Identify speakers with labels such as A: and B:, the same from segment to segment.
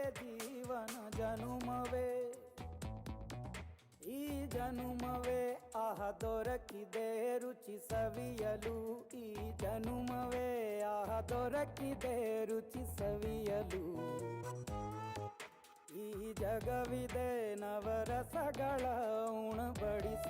A: ಕಲೆಯ ಜೀವನ ಜನುಮವೇ ಈ ಜನುಮವೇ ಆಹ ದೊರಕಿದೆ ರುಚಿ ಸವಿಯಲು ಈ ಜನುಮವೇ ಆಹ ದೊರಕಿದೆ ರುಚಿ ಸವಿಯಲು ಈ ಜಗವಿದೆ ನವರಸಗಳ ಉಣಬಡಿಸಲು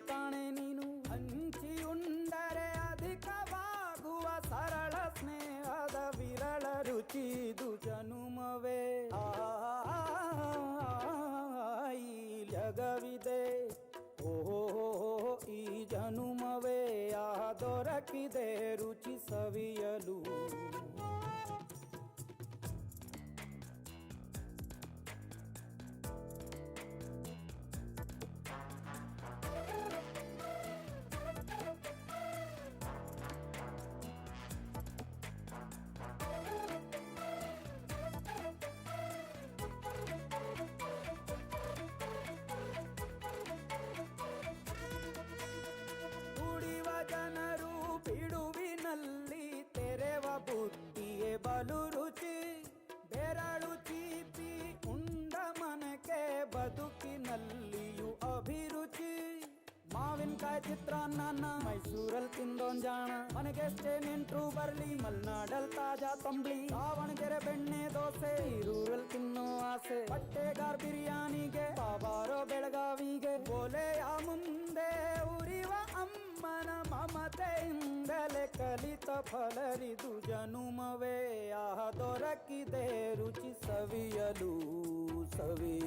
A: ದೊರಕಿದೆ ರುಚಿ ಸವಿಯಲು ಬದುಕಿನಲ್ಲಿಯೂ ಅಭಿರುಚಿ ಮಾವಿನಕಾಯಿ ಚಿತ್ರಾನ್ನ ಮೈಸೂರಲ್ಲಿ ತಿಂದೊಂದ್ ಜಾಣ ಮನೆಗೆಷ್ಟೇ ನೆಂಟ್ರು ಬರ್ಲಿ ಮಲ್ನಾಡಲ್ ತಾಜಾ ತಂಬ್ಳಿ ದಾವಣಗೆರೆ ಬೆಣ್ಣೆ ದೋಸೆ ಈರೂರಲ್ಲಿ ತಿನ್ನೋ ಆಸೆ ಬಟ್ಟೆಗಾರ್ ಬಿರಿಯಾನಿಗೆ ಬಾಬಾರೋ ಬೆಳಗಾವಿಗೆ ಓಲೆಯ ಮುಂದೆ ಉರಿವ ಅಮ್ಮನ ಮಮತೆಯಿಂದಲೇ ಕಲಿತ ಫಲರಿದು ಜನುಮವೇ ಆಹ ದೊರಕಿದೆ ರುಚಿ ಸವಿಯಲು ಸವಿಯಲು ಸವಿಯಲು